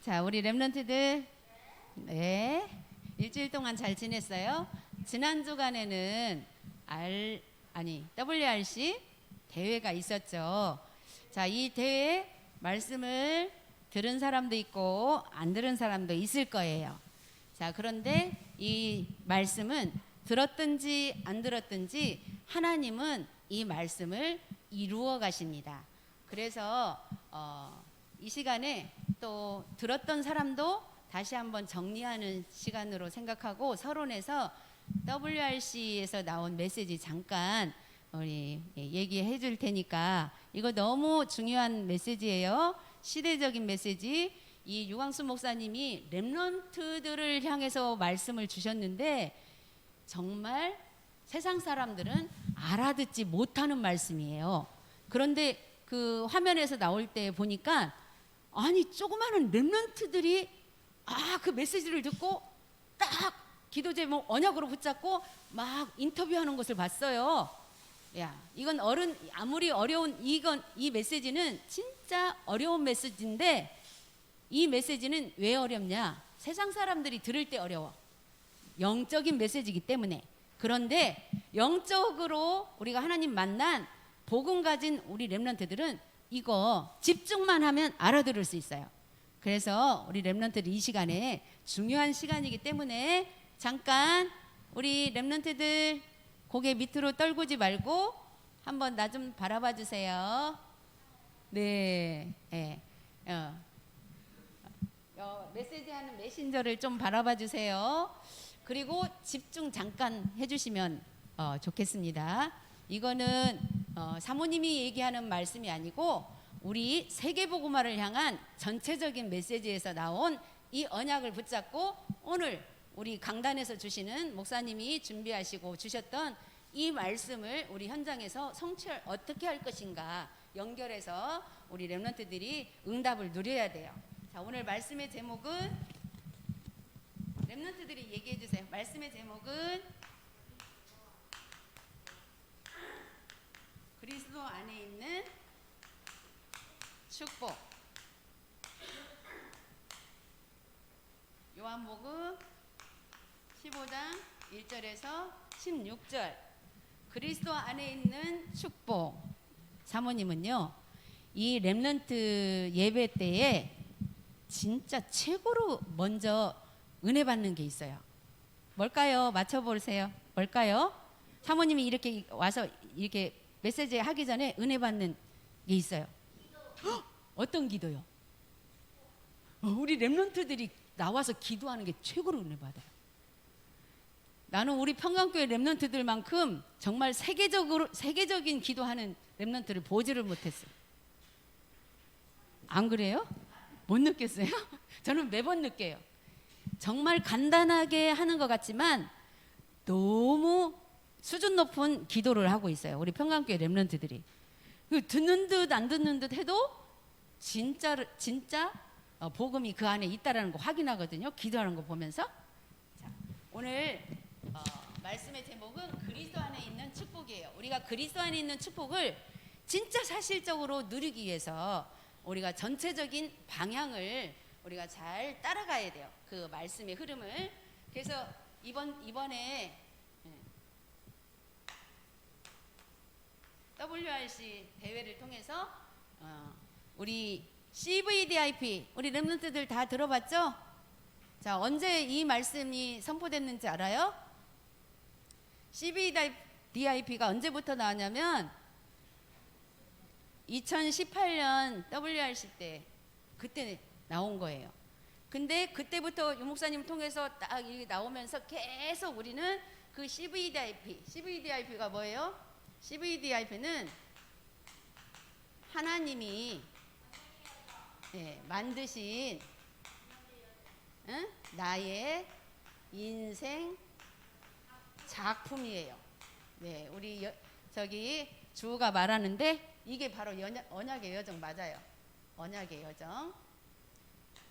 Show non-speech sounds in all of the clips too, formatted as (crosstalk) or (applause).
자, 우리 랩런트들 네. 일주일 동안 잘 지냈어요? 지난 주간에는 R 아니 WRC 대회가 있었죠. 자, 이 대회 말씀을 들은 사람도 있고 안 들은 사람도 있을 거예요. 자, 그런데 이 말씀은 들었든지 안 들었든지 하나님은 이 말씀을 이루어 가십니다. 그래서 어, 이 시간에 또 들었던 사람도 다시 한번 정리하는 시간으로 생각하고 서론에서 WRC에서 나온 메시지 잠깐 우리 예, 얘기해 줄 테니까 이거 너무 중요한 메시지예요. 시대적인 메시지. 이 유광수 목사님이 렘넌트들을 향해서 말씀을 주셨는데 정말 세상 사람들은 알아듣지 못하는 말씀이에요. 그런데 그 화면에서 나올 때 보니까 아니 조그마한 렘넌트들이 아 그 메시지를 듣고 딱 기도 제목 언약으로 붙잡고 막 인터뷰하는 것을 봤어요. 야 이건 어른 아무리 어려운 이건 이 메시지는 진짜 어려운 메시지인데 이 메시지는 왜 어렵냐? 세상 사람들이 들을 때 어려워. 영적인 메시지이기 때문에. 그런데 영적으로 우리가 하나님 만난 복음 가진 우리 렘런트들은 이거 집중만 하면 알아들을 수 있어요. 그래서 우리 렘런트들 이 시간에 중요한 시간이기 때문에 잠깐 우리 렘런트들 고개 밑으로 떨구지 말고 한번 나 좀 바라봐 주세요. 네. 예. 어. 어, 메시지하는 메신저를 좀 바라봐 주세요. 그리고 집중 잠깐 해주시면 어, 좋겠습니다. 이거는 어, 사모님이 얘기하는 말씀이 아니고 우리 세계복음화를 향한 전체적인 메시지에서 나온 이 언약을 붙잡고 오늘 우리 강단에서 주시는 목사님이 준비하시고 주셨던 이 말씀을 우리 현장에서 성취할 어떻게 할 것인가 연결해서 우리 렘런트들이 응답을 누려야 돼요. 자 오늘 말씀의 제목은 렘런트들이 얘기해 주세요. 말씀의 제목은 그리스도 안에 있는 축복. 요한복음 15장 1절에서 16절. 그리스도 안에 있는 축복. 사모님은요. 이 렘넌트 예배 때에 진짜 최고로 먼저 은혜 받는 게 있어요. 뭘까요? 맞춰 보세요. 뭘까요? 사모님이 이렇게 와서 이렇게 메시지 하기 전에 은혜 받는 게 있어요. 헉! (gasps) 어떤 기도요? 어, 우리 렘넌트들이 나와서 기도하는 게 최고로 은혜 받아요. 나는 우리 평강교회 렘넌트들만큼 정말 세계적으로 세계적인 기도하는 렘넌트를 보지를 못했어요. 안 그래요? 못 느꼈어요? (laughs) 저는 매번 느껴요. 정말 간단하게 하는 것 같지만 너무 수준 높은 기도를 하고 있어요. 우리 평강교회 렘넌트들이 그 듣는 듯 안 듣는 듯 해도 진짜 진짜 어, 복음이 그 안에 있다라는 거 확인하거든요. 기도하는 거 보면서 자, 오늘 어, 말씀의 제목은 그리스도 안에 있는 축복이에요. 우리가 그리스도 안에 있는 축복을 진짜 사실적으로 누리기 위해서 우리가 전체적인 방향을 우리가 잘 따라가야 돼요. 그 말씀의 흐름을. 그래서 이번 이번에 예, WRC 대회를 통해서 어, 우리 CVDIP 우리 렘런트들 다 들어봤죠? 자 언제 이 말씀이 선포됐는지 알아요? CVDIP가 언제부터 나왔냐면 2018년 WRC 때 그때 나온 거예요. 근데 그때부터 유 목사님 통해서 딱 이게 나오면서 계속 우리는 그 CVDIP, CVDIP가 뭐예요? CVDIP는 하나님이 예, 만드신 응? 나의 인생 작품이에요. 네, 우리 여, 저기 주가 말하는데 이게 바로 연약, 언약의 여정 맞아요. 언약의 여정.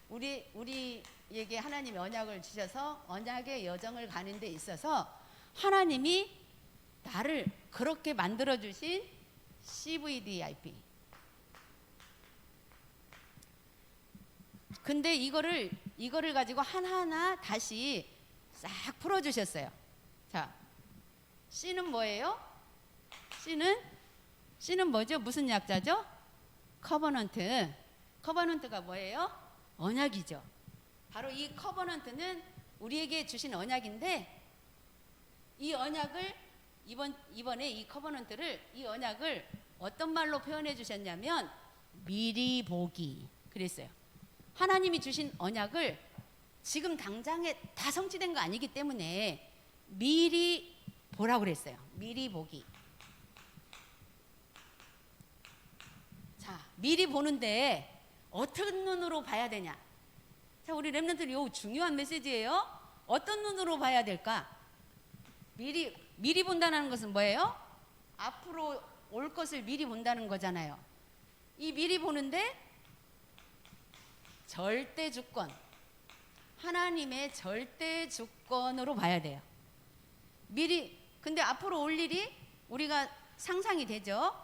우리 우리에게 하나님이 언약을 주셔서 언약의 여정을 가는 데 있어서 하나님이 나를 그렇게 만들어 주신 CVDIP 근데 이거를 이거를 가지고 하나하나 다시 싹 풀어 주셨어요. 자. C는 뭐예요? C는 C는 뭐죠? 무슨 약자죠? 커버넌트. 커버넌트가 뭐예요? 언약이죠. 바로 이 커버넌트는 우리에게 주신 언약인데 이 언약을 이번 이번에 이 커버넌트를 이 언약을 어떤 말로 표현해 주셨냐면 미리 보기 그랬어요. 하나님이 주신 언약을 지금 당장에 다 성취된 거 아니기 때문에 미리 보라고 그랬어요. 미리 보기. 자, 미리 보는데 어떤 눈으로 봐야 되냐? 자, 우리 랩런트들 요 중요한 메시지예요. 어떤 눈으로 봐야 될까? 미리 미리 본다는 것은 뭐예요? 앞으로 올 것을 미리 본다는 거잖아요. 이 미리 보는데 절대 주권 하나님의 절대 주권으로 봐야 돼요. 미리 근데 앞으로 올 일이 우리가 상상이 되죠.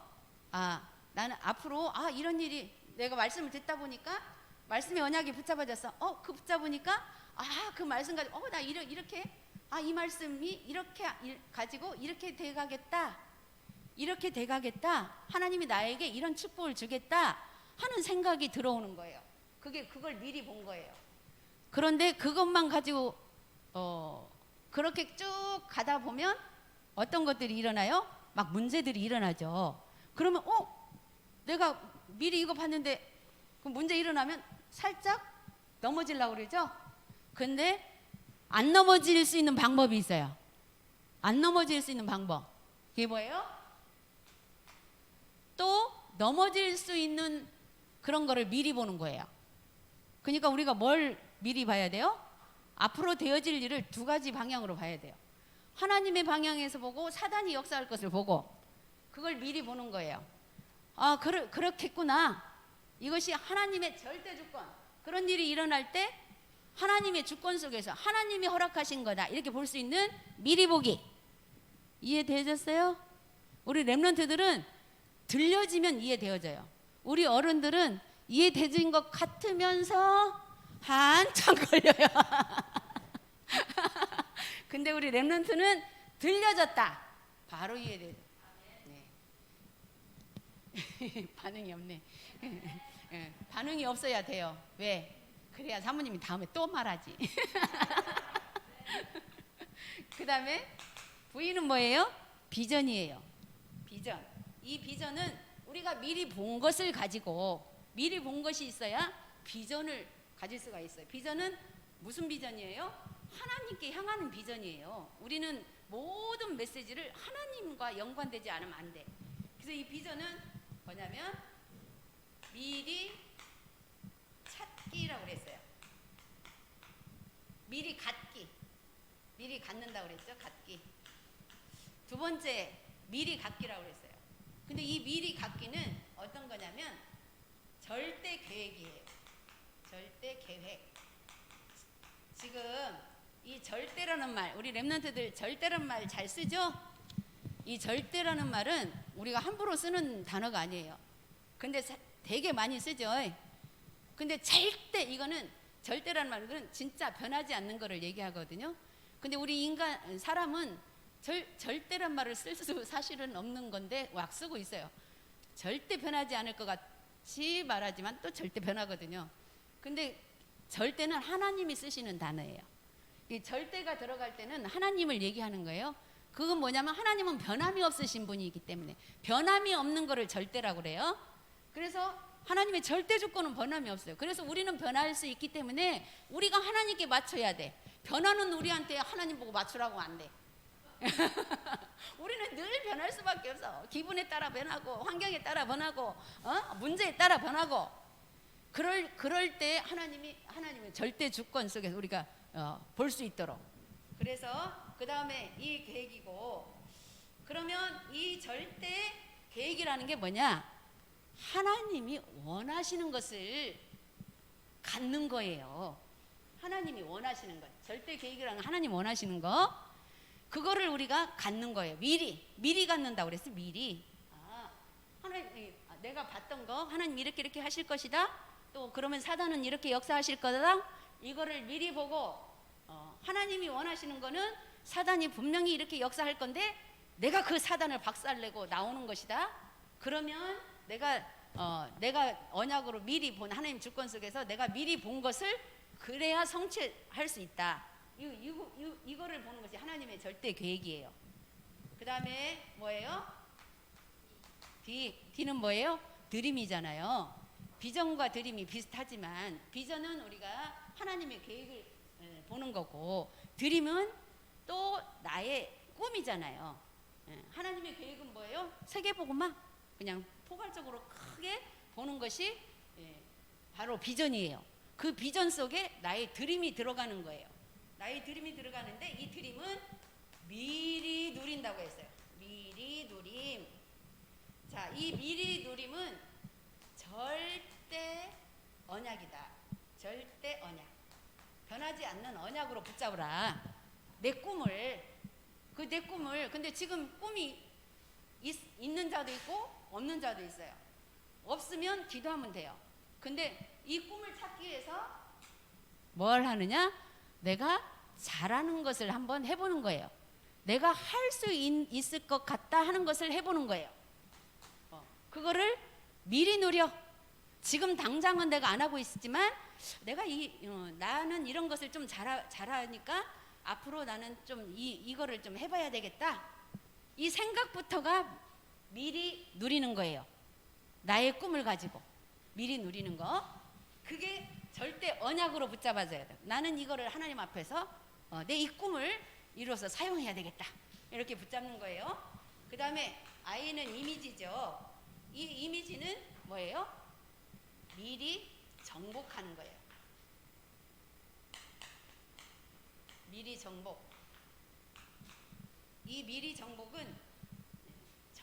아 나는 앞으로 아 이런 일이 내가 말씀을 듣다 보니까 말씀의 언약이 붙잡아졌어. 어 그 붙잡으니까 아 그 말씀 가지고 어나 이렇게 아 이 말씀이 이렇게 일- 가지고 이렇게 돼 가겠다. 이렇게 돼 가겠다. 하나님이 나에게 이런 축복을 주겠다 하는 생각이 들어오는 거예요. 그게 그걸 미리 본 거예요. 그런데 그것만 가지고 어 그렇게 쭉 가다 보면 어떤 것들이 일어나요? 막 문제들이 일어나죠. 그러면 어 내가 미리 이거 봤는데 그 문제 일어나면 살짝 넘어지려고 그러죠. 근데 안 넘어질 수 있는 방법이 있어요. 안 넘어질 수 있는 방법. 그게 뭐예요? 또 넘어질 수 있는 그런 거를 미리 보는 거예요. 그러니까 우리가 뭘 미리 봐야 돼요? 앞으로 되어질 일을 두 가지 방향으로 봐야 돼요. 하나님의 방향에서 보고 사단이 역사할 것을 보고 그걸 미리 보는 거예요. 아, 그러, 그렇겠구나. 이것이 하나님의 절대 주권. 그런 일이 일어날 때 하나님의 주권 속에서 하나님이 허락하신 거다. 이렇게 볼 수 있는 미리 보기. 이해되셨어요? 우리 랩런트들은 들려지면 이해되어져요. 우리 어른들은 이해되진 것 같으면서 한참 (laughs) 걸려요. (laughs) 근데 우리 랩런트는 들려졌다. 바로 이해돼. 네. (laughs) 반응이 없네. 예, 반응이 없어야 돼요. 왜? 그래야 사모님이 다음에 또 말하지. 그 다음에 V는 뭐예요? 비전이에요. 비전. 이 비전은 우리가 미리 본 것을 가지고 미리 본 것이 있어야 비전을 가질 수가 있어요. 비전은 무슨 비전이에요? 하나님께 향하는 비전이에요. 우리는 모든 메시지를 하나님과 연관되지 않으면 안 돼. 그래서 이 비전은 뭐냐면 미리 찾기라고 그랬어요. 미리 갖기. 미리 갖는다고 그랬죠? 갖기. 두 번째 미리 갖기라고 그랬어요. 근데 이 미리 갖기는 어떤 거냐면 절대 계획이에요. 절대 계획. 지금 이 절대라는 말, 우리 랩런트들 절대라는 말 잘 쓰죠? 이 절대라는 말은 우리가 함부로 쓰는 단어가 아니에요. 근데 사- 되게 많이 쓰죠. 근데 절대 이거는 절대라는 말은 진짜 변하지 않는 거를 얘기하거든요. 근데 우리 인간 사람은 절, 절대란 말을 쓸 수 사실은 없는 건데 막 쓰고 있어요. 절대 변하지 않을 것 같이 말하지만 또 절대 변하거든요. 근데 절대는 하나님이 쓰시는 단어예요. 이 절대가 들어갈 때는 하나님을 얘기하는 거예요. 그건 뭐냐면 하나님은 변함이 없으신 분이기 때문에 변함이 없는 거를 절대라고 그래요. 그래서 하나님의 절대 조건은 변함이 없어요. 그래서 우리는 변할 수 있기 때문에 우리가 하나님께 맞춰야 돼. 변화는 우리한테 하나님 보고 맞추라고 안 돼. (laughs) 우리는 늘 변할 수밖에 없어. 기분에 따라 변하고 환경에 따라 변하고 어? 문제에 따라 변하고 그럴 그럴 때 하나님이 하나님의 절대 주권 속에서 우리가 어, 볼 수 있도록. 그래서 그 다음에 이 계획이고 그러면 이 절대 계획이라는 게 뭐냐? 하나님이 원하시는 것을 갖는 거예요. 하나님이 원하시는 것. 절대 계획이라는 건 하나님 원하시는 거. 그거를 우리가 갖는 거예요. 미리 미리 갖는다고 그랬어. 미리. 아, 하나님 아, 내가 봤던 거 하나님 이렇게 이렇게 하실 것이다. 또 그러면 사단은 이렇게 역사하실 거다. 이거를 미리 보고 어, 하나님이 원하시는 거는 사단이 분명히 이렇게 역사할 건데 내가 그 사단을 박살내고 나오는 것이다. 그러면 내가 어, 내가 언약으로 미리 본 하나님 주권 속에서 내가 미리 본 것을 그래야 성취할 수 있다. 이, 이, 이, 이거를 보는 것이 하나님의 절대 계획이에요. 그 다음에 뭐예요? D, D는 뭐예요? 드림이잖아요. 비전과 드림이 비슷하지만 비전은 우리가 하나님의 계획을 예, 보는 거고 드림은 또 나의 꿈이잖아요. 예, 하나님의 계획은 뭐예요? 세계복음만 그냥 포괄적으로 크게 보는 것이 예, 바로 비전이에요. 그 비전 속에 나의 드림이 들어가는 거예요. 나의 드림이 들어가는데 이 드림은 미리 누린다고 했어요. 미리 누림. 자, 이 미리 누림은 절대 언약이다. 절대 언약. 변하지 않는 언약으로 붙잡으라. 내 꿈을 그 내 꿈을 근데 지금 꿈이 있, 있는 자도 있고 없는 자도 있어요. 없으면 기도하면 돼요. 근데 이 꿈을 찾기 위해서 뭘 하느냐? 내가 잘하는 것을 한번 해보는 거예요. 내가 할 수 있을 것 같다 하는 것을 해보는 거예요. 어, 그거를 미리 누려. 지금 당장은 내가 안 하고 있지만 내가 이 어, 나는 이런 것을 좀 잘하, 잘하니까 앞으로 나는 좀 이 이거를 좀 해봐야 되겠다. 이 생각부터가 미리 누리는 거예요. 나의 꿈을 가지고 미리 누리는 거. 그게 절대 언약으로 붙잡아줘야 돼. 나는 이거를 하나님 앞에서 어, 내이 꿈을 이루어서 사용해야 되겠다. 이렇게 붙잡는 거예요. 그 다음에 아이는 이미지죠. 이 이미지는 뭐예요? 미리 정복하는 거예요. 미리 정복. 이 미리 정복은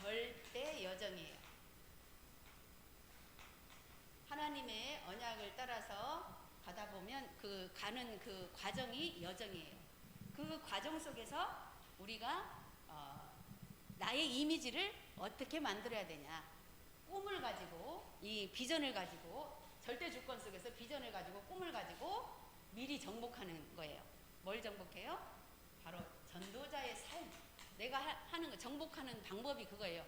절대 여정이에요. 하나님의 언약을 따라서 가다 보면 그 가는 그 과정이 여정이에요. 그 과정 속에서 우리가 어, 나의 이미지를 어떻게 만들어야 되냐. 꿈을 가지고 이 비전을 가지고 절대 주권 속에서 비전을 가지고 꿈을 가지고 미리 정복하는 거예요. 뭘 정복해요? 바로 전도자의 삶. 내가 하, 하는 거 정복하는 방법이 그거예요.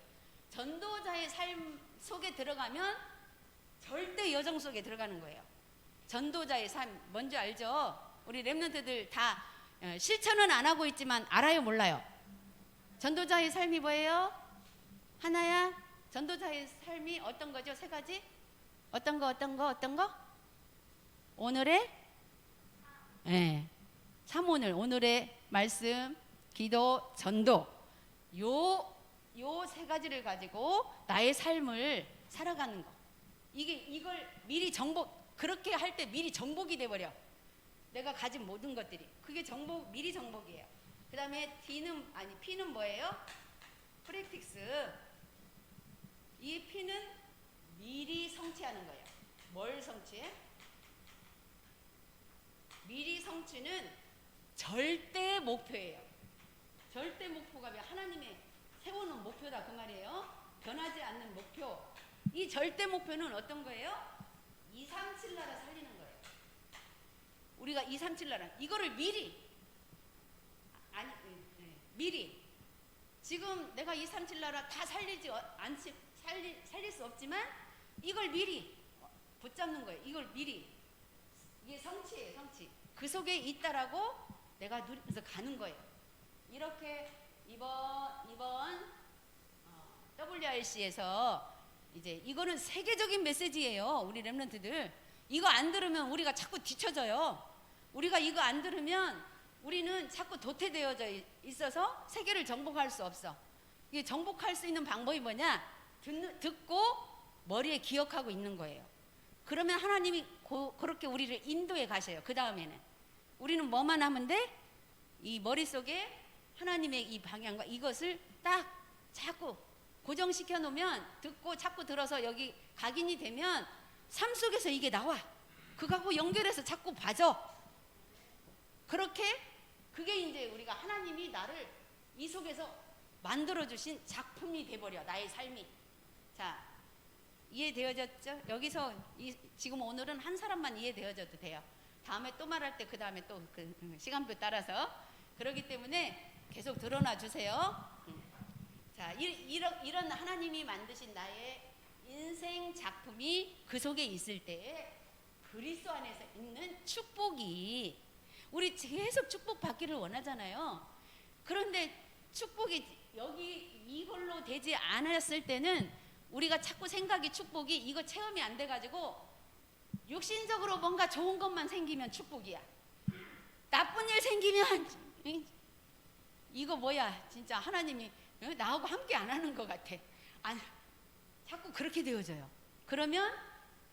전도자의 삶 속에 들어가면 절대 여정 속에 들어가는 거예요. 전도자의 삶 뭔지 알죠? 우리 랩런트들 다 어, 실천은 안 하고 있지만 알아요 몰라요? 전도자의 삶이 뭐예요? 하나야. 전도자의 삶이 어떤 거죠? 세 가지? 어떤 거 어떤 거 어떤 거? 오늘의 예. 네. 참 오늘 오늘의 말씀, 기도, 전도 요 요 세 가지를 가지고 나의 삶을 살아가는 거. 이게 이걸 미리 정복 그렇게 할 때 미리 정복이 돼 버려. 내가 가진 모든 것들이 그게 정복 미리 정복이에요. 그다음에 D는 아니 P는 뭐예요? 프랙틱스. 이 P는 미리 성취하는 거예요. 뭘 성취해? 미리 성취는 절대 목표예요. 절대 목표가 왜 하나님의 세우는 목표다 그 말이에요. 변하지 않는 목표. 이 절대 목표는 어떤 거예요? 237 나라 살리는 거예요. 우리가 237 나라 이거를 미리 아니 네, 미리 지금 내가 237 나라 다 살리지 어- 않지 살리, 살릴 수 없지만 이걸 미리 붙잡는 거예요. 이걸 미리 이게 성취예요, 성취. 그 속에 있다라고 내가 누리면서 가는 거예요. 이렇게 이번 이번 어, WRC에서 이제 이거는 세계적인 메시지예요. 우리 랩런트들 이거 안 들으면 우리가 자꾸 뒤쳐져요. 우리가 이거 안 들으면 우리는 자꾸 도태되어져 있- 있어서 세계를 정복할 수 없어. 이게 정복할 수 있는 방법이 뭐냐? 듣는, 듣고 머리에 기억하고 있는 거예요. 그러면 하나님이 고, 그렇게 우리를 인도해 가셔요. 그 다음에는 우리는 뭐만 하면 돼? 이 머릿속에 하나님의 이 방향과 이것을 딱 자꾸 고정시켜 놓으면 듣고 자꾸 들어서 여기 각인이 되면 삶 속에서 이게 나와. 그거하고 연결해서 자꾸 봐줘. 그렇게 그게 이제 우리가 하나님이 나를 이 속에서 만들어 주신 작품이 돼 버려. 나의 삶이. 자, 이해되어졌죠? 여기서 이, 지금 오늘은 한 사람만 이해되어져도 돼요. 다음에 또 말할 때 그 다음에 또 그 시간표 따라서 그렇기 때문에 계속 드러나 주세요. 음. 자, 이, 이런, 이런 하나님이 만드신 나의 인생 작품이 그 속에 있을 때 그리스도 안에서 있는 축복이 우리 계속 축복 받기를 원하잖아요. 그런데 축복이 여기 이걸로 되지 않았을 때는 우리가 자꾸 생각이 축복이 이거 체험이 안 돼가지고 육신적으로 뭔가 좋은 것만 생기면 축복이야. 나쁜 일 생기면 이- 이거 뭐야 진짜 하나님이 어? 나하고 함께 안 하는 것 같아. 안, 자꾸 그렇게 되어져요. 그러면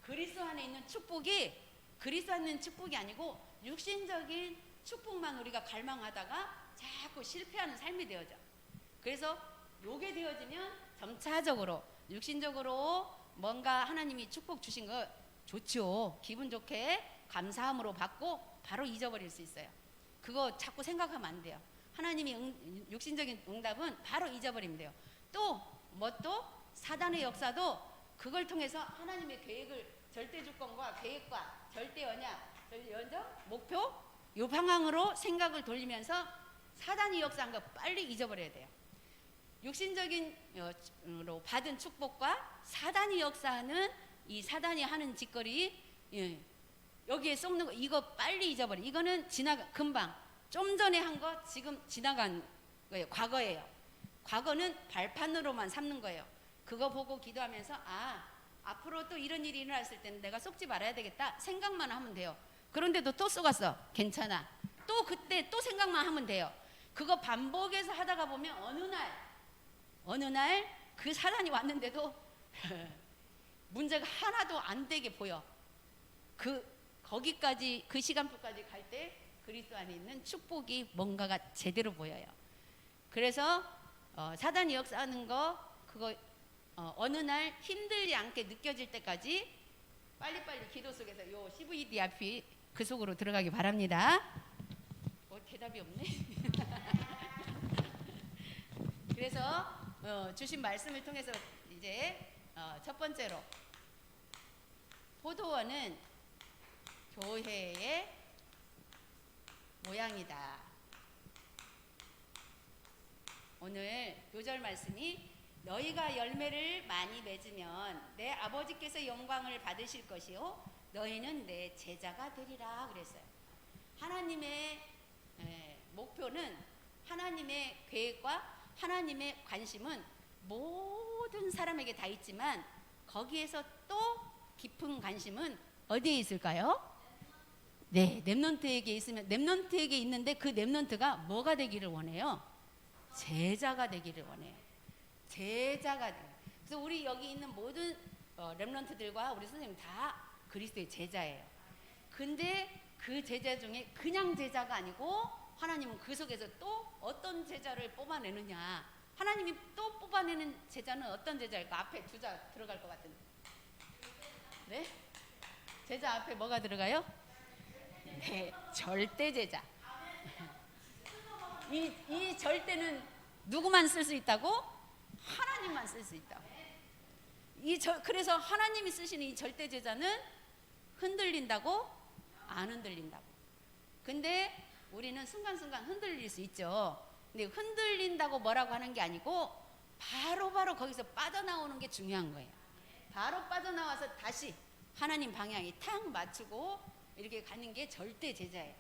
그리스도 안에 있는 축복이 그리스도 안에 있는 축복이 아니고 육신적인 축복만 우리가 갈망하다가 자꾸 실패하는 삶이 되어져. 그래서 요게 되어지면 점차적으로 육신적으로 뭔가 하나님이 축복 주신 거 좋죠. 기분 좋게 감사함으로 받고 바로 잊어버릴 수 있어요. 그거 자꾸 생각하면 안 돼요. 하나님이 응- 육신적인 응답은 바로 잊어버리면 돼요. 또 뭐 또 사단의 역사도 그걸 통해서 하나님의 계획을 절대 주권과 계획과 절대 언약, 연적, 목표 요 방향으로 생각을 돌리면서 사단이 역사한 거 빨리 잊어버려야 돼요. 육신적인으로 받은 축복과 사단이 역사하는 이 사단이 하는 짓거리 예, 여기에 썩는 거 이거 빨리 잊어버려. 이거는 지나가 금방 좀 전에 한 거 지금 지나간 거예요. 과거예요. 과거는 발판으로만 삼는 거예요. 그거 보고 기도하면서 아 앞으로 또 이런 일이 일어났을 때는 내가 속지 말아야 되겠다 생각만 하면 돼요. 그런데도 또 속았어. 괜찮아. 또 그때 또 생각만 하면 돼요. 그거 반복해서 하다가 보면 어느 날 어느 날 그 사단이 왔는데도 (laughs) 문제가 하나도 안 되게 보여. 그 거기까지 그 시간표까지 갈 때 그리스도 안에 있는 축복이 뭔가가 제대로 보여요. 그래서 어, 사단이 역사하는 거 그거 어, 어느 날 힘들지 않게 느껴질 때까지 빨리빨리 기도 속에서 요 CVD 앞이 그 속으로 들어가기 바랍니다. 어, 대답이 없네. (laughs) 그래서 어, 주신 말씀을 통해서 이제 어, 첫 번째로 포도원은 교회의 모양이다. 오늘 요절 말씀이 너희가 열매를 많이 맺으면 내 아버지께서 영광을 받으실 것이요 너희는 내 제자가 되리라 그랬어요. 하나님의 에, 목표는 하나님의 계획과 하나님의 관심은 모든 사람에게 다 있지만 거기에서 또 깊은 관심은 어디에 있을까요? 네, 랩넌트에게 있으면 랩넌트에게 있는데 그 랩넌트가 뭐가 되기를 원해요? 제자가 되기를 원해요. 제자가 돼. 그래서 우리 여기 있는 모든 어, 랩런트들과 우리 선생님 다 그리스도의 제자예요. 근데 그 제자 중에 그냥 제자가 아니고 하나님은 그 속에서 또 어떤 제자를 뽑아내느냐. 하나님이 또 뽑아내는 제자는 어떤 제자일까? 앞에 두자 들어갈 것 같은데. 네? 제자 앞에 뭐가 들어가요? 네, 절대 제자. 이, 이 절대는 누구만 쓸 수 있다고? 하나님만 쓸 수 있다고. 이 절, 그래서 하나님이 쓰시는 이 절대 제자는 흔들린다고? 안 흔들린다고. 근데 우리는 순간순간 흔들릴 수 있죠. 근데 흔들린다고 뭐라고 하는 게 아니고 바로바로 바로 거기서 빠져나오는 게 중요한 거예요. 바로 빠져나와서 다시 하나님 방향에 탁 맞추고 이렇게 가는 게 절대 제자예요.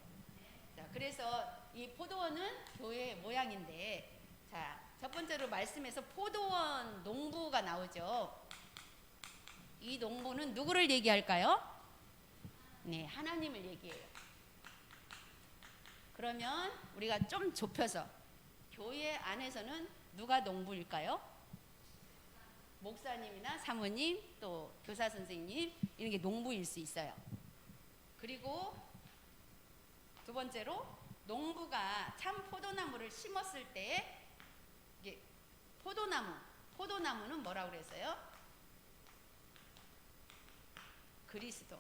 자, 그래서 이 포도원은 교회의 모양인데, 자, 첫 번째로 말씀에서 포도원 농부가 나오죠. 이 농부는 누구를 얘기할까요? 네, 하나님을 얘기해요. 그러면 우리가 좀 좁혀서 교회 안에서는 누가 농부일까요? 목사님이나 사모님 또 교사 선생님 이런 게 농부일 수 있어요. 그리고 두 번째로 농부가 참 포도나무를 심었을 때 이게 포도나무 포도나무는 뭐라고 그랬어요? 그리스도.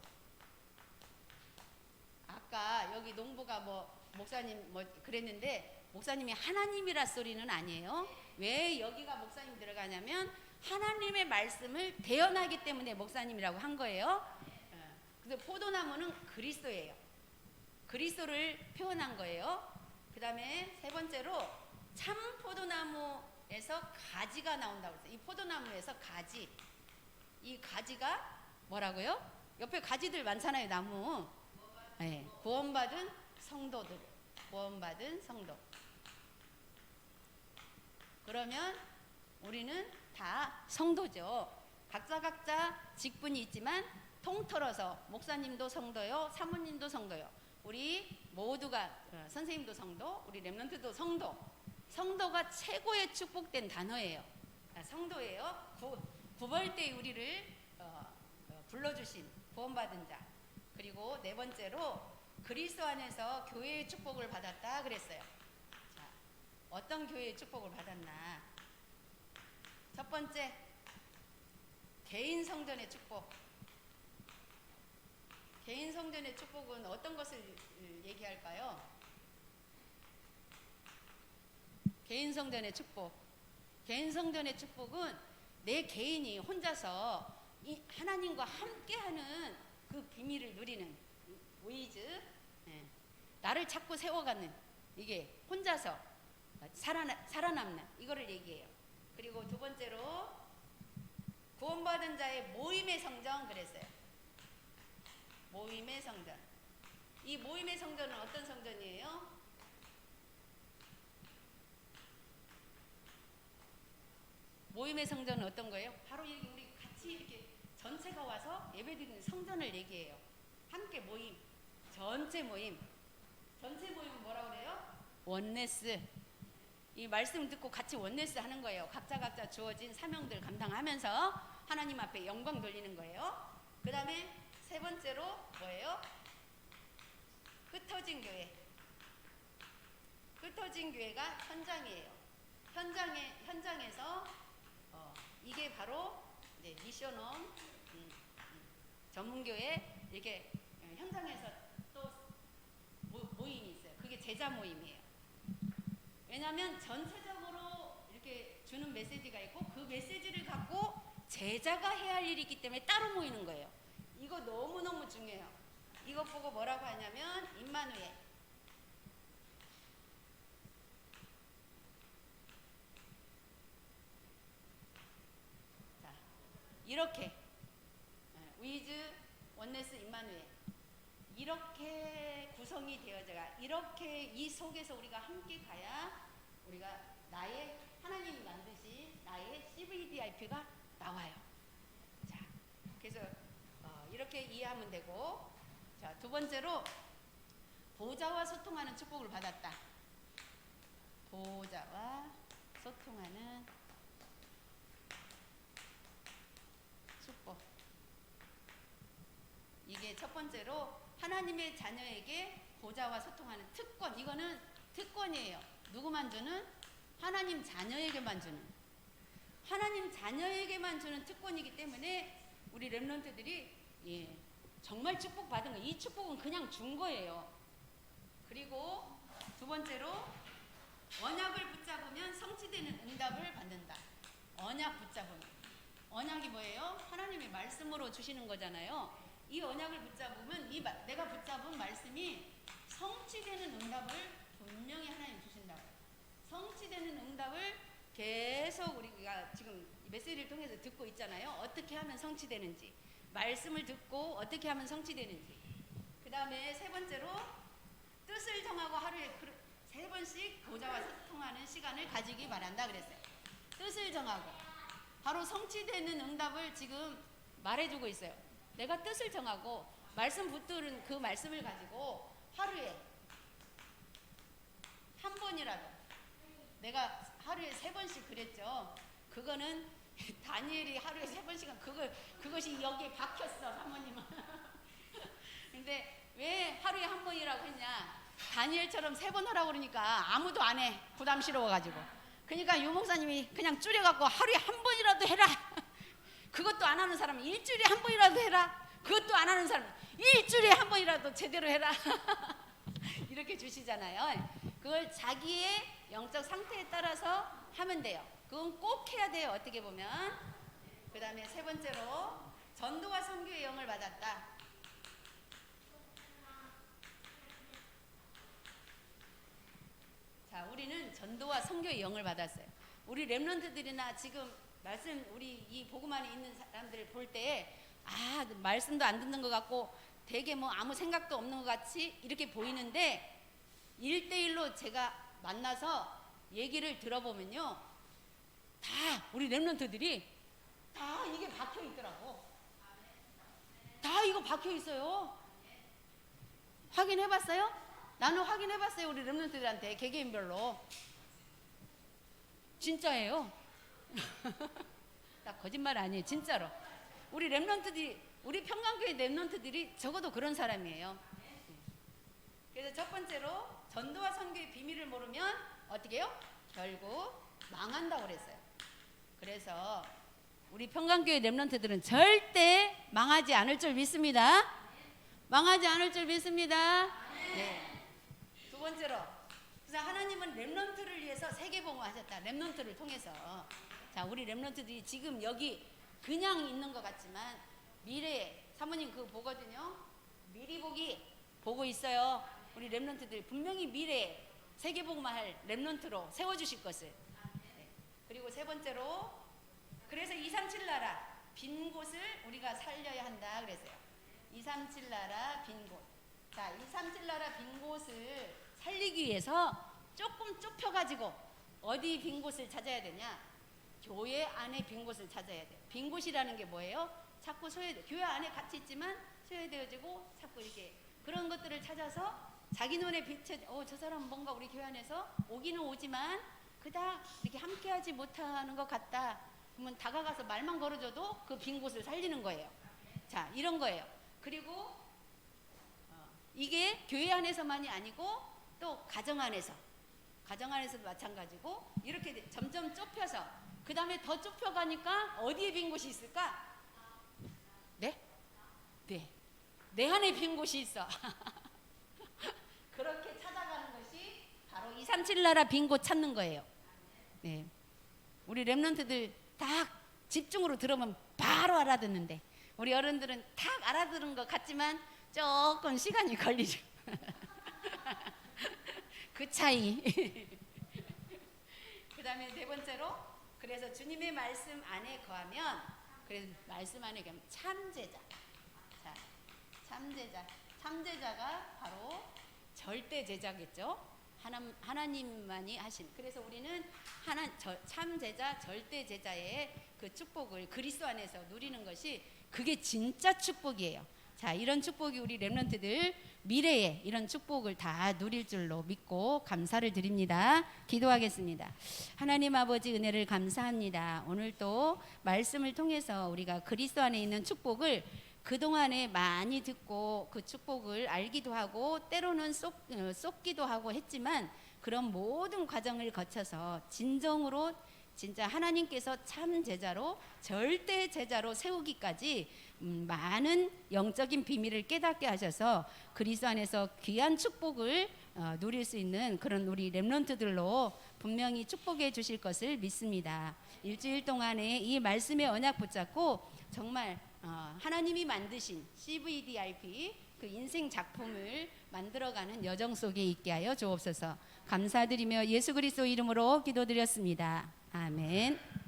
아까 여기 농부가 뭐 목사님 뭐 그랬는데 목사님이 하나님이라 소리는 아니에요. 왜 여기가 목사님 들어가냐면 하나님의 말씀을 대언하기 때문에 목사님이라고 한 거예요. 어, 그래서 포도나무는 그리스도예요. 그리스도를 표현한 거예요. 그 다음에 세 번째로 참 포도나무에서 가지가 나온다고 했어요. 이 포도나무에서 가지. 이 가지가 뭐라고요? 옆에 가지들 많잖아요, 나무. 네, 구원받은 성도들. 구원받은 성도. 그러면 우리는 다 성도죠. 각자 각자 직분이 있지만 통틀어서 목사님도 성도요, 사모님도 성도요. 우리 모두가 어, 선생님도 성도, 우리 렘넌트도 성도. 성도가 최고의 축복된 단어예요. 아, 성도예요. 구, 구벌 때 우리를 어, 어, 불러주신 구원받은 자. 그리고 네 번째로 그리스도 안에서 교회의 축복을 받았다 그랬어요. 자, 어떤 교회의 축복을 받았나? 첫 번째, 개인 성전의 축복. 개인 성전의 축복은 어떤 것을 음, 얘기할까요? 개인 성전의 축복. 개인 성전의 축복은 내 개인이 혼자서 이 하나님과 함께하는 그 비밀을 누리는 웨이즈, 예. 나를 찾고 세워가는 이게 혼자서 살아나, 살아남는 이거를 얘기해요. 그리고 두 번째로 구원받은 자의 모임의 성전 그랬어요. 모임의 성전. 이 모임의 성전은 어떤 성전이에요? 모임의 성전은 어떤 거예요? 바로 우리 같이 이렇게 전체가 와서 예배드리는 성전을 얘기해요. 함께 모임, 전체 모임. 전체 모임은 뭐라고 그래요? 원네스. 이 말씀 듣고 같이 원네스 하는 거예요. 각자 각자 주어진 사명들 감당하면서 하나님 앞에 영광 돌리는 거예요. 그 다음에 세 번째로 뭐예요? 흩어진 교회. 흩어진 교회가 현장이에요. 현장에 현장에서 어, 이게 바로 이제 미션홈 음, 음, 전문교회 이렇게 어, 현장에서 또 모, 모임이 있어요. 그게 제자 모임이에요. 왜냐하면 전체적으로 이렇게 주는 메시지가 있고 그 메시지를 갖고 제자가 해야 할 일이 있기 때문에 따로 모이는 거예요. 이거 너무 너무 중요해요. 이것 보고 뭐라고 하냐면 임마누엘. 자, 이렇게 위즈 원네스 임마누엘 이렇게 구성이 되어져가 이렇게 이 속에서 우리가 함께 가야 우리가 나의 하나님이 만드신 나의 CVDIP가 나와요. 자, 그래서 어, 이렇게 이해하면 되고 자, 두 번째로 보좌와 소통하는 축복을 받았다. 보좌와 소통하는 축복. 이게 첫 번째로 하나님의 자녀에게 보좌와 소통하는 특권. 이거는 특권이에요. 누구만 주는? 하나님 자녀에게만 주는. 하나님 자녀에게만 주는 특권이기 때문에 우리 렘런트들이 예, 정말 축복 받은 거. 이 축복은 그냥 준 거예요. 그리고 두 번째로 언약을 붙잡으면 성취되는 응답을 받는다. 언약 붙잡으면. 언약이 뭐예요? 하나님의 말씀으로 주시는 거잖아요. 이 언약을 붙잡으면 이 마- 내가 붙잡은 말씀이 성취되는 응답을 분명히 하나님 주신다고. 성취되는 응답을 계속 우리가 지금 이 메시지를 통해서 듣고 있잖아요. 어떻게 하면 성취되는지. 말씀을 듣고 어떻게 하면 성취되는지. 그 다음에 세 번째로 뜻을 정하고 하루에 그- 세 번씩 보좌와 소통하는 시간을 가지기 바란다 그랬어요. 뜻을 정하고 바로 성취되는 응답을 지금 말해주고 있어요. 내가 뜻을 정하고 말씀 붙들은 그 말씀을 가지고 하루에 한 번이라도 내가 하루에 세 번씩 그랬죠. 그거는 (laughs) 다니엘이 하루에 세 번씩은 그걸 그것이 여기에 박혔어 사모님은. (laughs) 근데 왜 하루에 한 번이라고 했냐? 다니엘처럼 세 번 하라고 그러니까 아무도 안 해. 부담스러워가지고. 그러니까 유 목사님이 그냥 줄여갖고 하루에 한 번이라도 해라. (laughs) 그것도 안 하는 사람은 일주일에 한 번이라도 해라. 그것도 안 하는 사람은 일주일에 한 번이라도 제대로 해라. 이렇게 주시잖아요. 그걸 자기의 영적 상태에 따라서 하면 돼요. 그건 꼭 해야 돼요. 어떻게 보면. 그 다음에 세 번째로 전도와 선교의 영을 받았다. 자, 우리는 전도와 선교의 영을 받았어요. 우리 렘런트들이나 지금 말씀 우리 이 복음 안에 있는 사람들 볼때 아, 말씀도 안 듣는 것 같고 되게 뭐 아무 생각도 없는 것 같이 이렇게 보이는데 일대일로 제가 만나서 얘기를 들어보면요. 다 우리 렘런트들이 다 이게 박혀 있더라고. 다 이거 박혀 있어요. 확인해 봤어요? 나는 확인해 봤어요. 우리 렘런트들한테 개개인별로. 진짜예요. (laughs) 나 거짓말 아니에요. 진짜로. 우리 렘런트들이 우리 평강교회 렘런트들이 적어도 그런 사람이에요. 그래서 첫 번째로 전도와 선교의 비밀을 모르면 어떻게 해요? 결국 망한다고 그랬어요. 그래서 우리 평강교회 렘런트들은 절대 망하지 않을 줄 믿습니다. 망하지 않을 줄 믿습니다. 네. 두 번째로 그래서 하나님은 렘넌트를 위해서 세계봉헌하셨다. 렘넌트를 통해서 자 우리 렘넌트들이 지금 여기 그냥 있는 것 같지만 미래에 사모님 그거 보거든요. 미리 보기 보고 있어요. 우리 렘넌트들 분명히 미래에 세계복만 할 렘넌트로 세워주실 것을. 네. 그리고 세 번째로 그래서 237 나라 빈 곳을 우리가 살려야 한다 그랬어요. 237 나라 빈 곳. 자, 237 나라 빈 곳을 살리기 위해서 조금 좁혀 가지고 어디 빈 곳을 찾아야 되냐? 교회 안에 빈 곳을 찾아야 돼. 빈 곳이라는 게 뭐예요? 자꾸 소외 교회 안에 같이 있지만 소외되어지고 자꾸 이렇게 그런 것들을 찾아서 자기 눈에 비춰 어저 사람 뭔가 우리 교회 안에서 오기는 오지만 그닥 이렇게 함께하지 못하는 것 같다. 그러면 다가가서 말만 걸어줘도 그 빈 곳을 살리는 거예요. 자 이런 거예요. 그리고 어, 이게 교회 안에서만이 아니고 또 가정 안에서 가정 안에서도 마찬가지고 이렇게 돼- 점점 좁혀서 그 다음에 더 좁혀가니까 어디에 빈 곳이 있을까? 네? 네. 내 안에 빈 곳이 있어. (laughs) 그렇게 찾 아가는 것이 바로 237 나라 빈곳 찾는 거예요. 네. 우리 랩런트들 딱 집중으로 들으면 바로 알아듣는데 우리 어른들은 딱 알아들은 것 같지만 조금 시간이 걸리죠. (laughs) 그 차이. (laughs) 그 다음에 네 번째로 그래서 주님의 말씀 안에 거하면 그래서 말씀 안에 거하면 참제자. 자, 참제자. 참제자가 바로 절대 제자겠죠. 하나, 하나님만이 하신. 그래서 우리는 하나 저, 참 제자, 절대 제자의 그 축복을 그리스도 안에서 누리는 것이 그게 진짜 축복이에요. 자, 이런 축복이 우리 렘런트들 미래에 이런 축복을 다 누릴 줄로 믿고 감사를 드립니다. 기도하겠습니다. 하나님 아버지 은혜를 감사합니다. 오늘 또 말씀을 통해서 우리가 그리스도 안에 있는 축복을 그동안에 많이 듣고 그 축복을 알기도 하고 때로는 쏟, 어, 쏟기도 하고 했지만 그런 모든 과정을 거쳐서 진정으로 진짜 하나님께서 참 제자로 절대 제자로 세우기까지 음, 많은 영적인 비밀을 깨닫게 하셔서 그리스도 안에서 귀한 축복을 어, 누릴 수 있는 그런 우리 렘런트들로 분명히 축복해 주실 것을 믿습니다. 일주일 동안에 이 말씀의 언약 붙잡고 정말 어, 하나님이 만드신 CVDIP 그 인생 작품을 만들어가는 여정 속에 있게 하여 주옵소서. 감사드리며 예수 그리스도 이름으로 기도드렸습니다. 아멘.